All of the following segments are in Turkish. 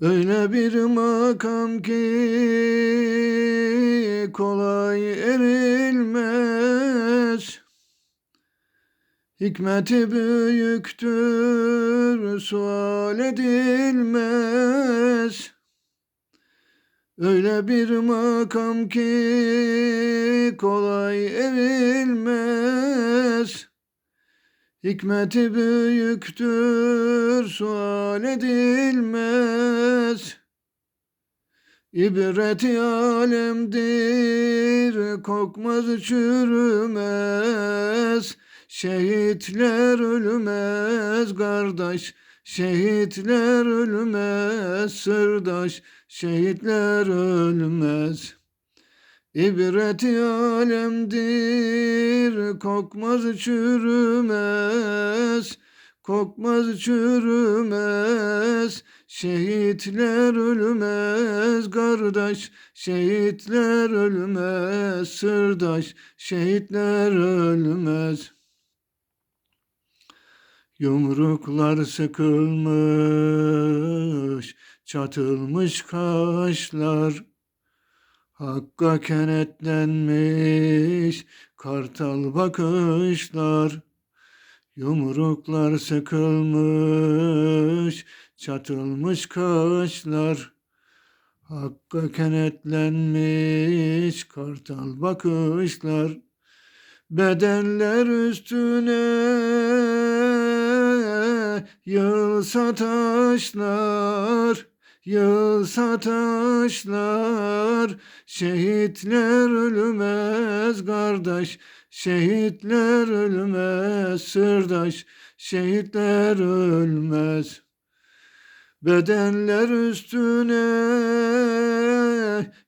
Öyle bir makam ki kolay erilmez. Hikmeti büyüktür, sual edilmez. Öyle bir makam ki kolay erilmez. Hikmeti büyüktür, sual edilmez. İbreti alemdir, kokmaz çürümez. Şehitler ölmez kardeş, şehitler ölmez sırdaş, şehitler ölmez. İbreti alemdir, kokmaz çürümez, kokmaz çürümez. Şehitler ölmez kardeş, şehitler ölmez sırdaş, şehitler ölmez. Yumruklar sıkılmış, çatılmış kaşlar. Hakka kenetlenmiş kartal bakışlar. Yumruklar sıkılmış, çatılmış kaşlar. Hakka kenetlenmiş kartal bakışlar. Bedenler üstüne yığılsa taşlar, yığılsa taşlar. Şehitler ölmez kardeş, şehitler ölmez sırdaş, şehitler ölmez. Bedenler üstüne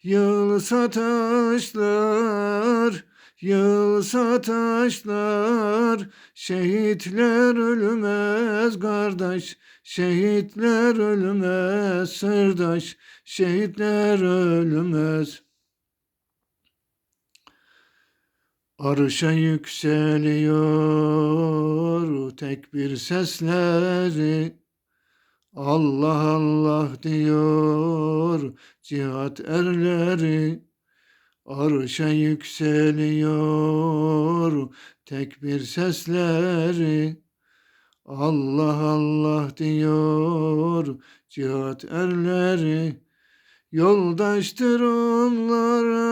yığılsa taşlar, yığılsa taşlar. Şehitler ölmez kardeş, şehitler ölmez sırdaş, şehitler ölmez. Arşa yükseliyor tekbir sesleri. Allah Allah diyor cihat erleri. Arşa yükseliyor tekbir sesleri. Allah Allah diyor cihat erleri. Yoldaştır onlara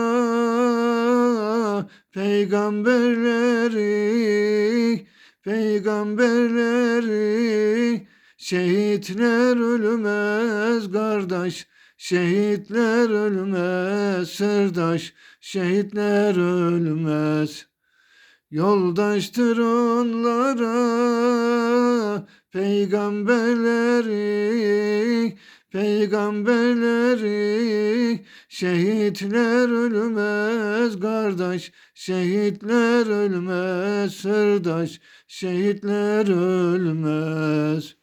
peygamberleri, peygamberleri. Şehitler ölmez kardeş, şehitler ölmez sırdaş, şehitler ölmez. Yoldaştır onlara peygamberleri, peygamberleri. Şehitler ölmez kardeş, şehitler ölmez sırdaş, şehitler ölmez.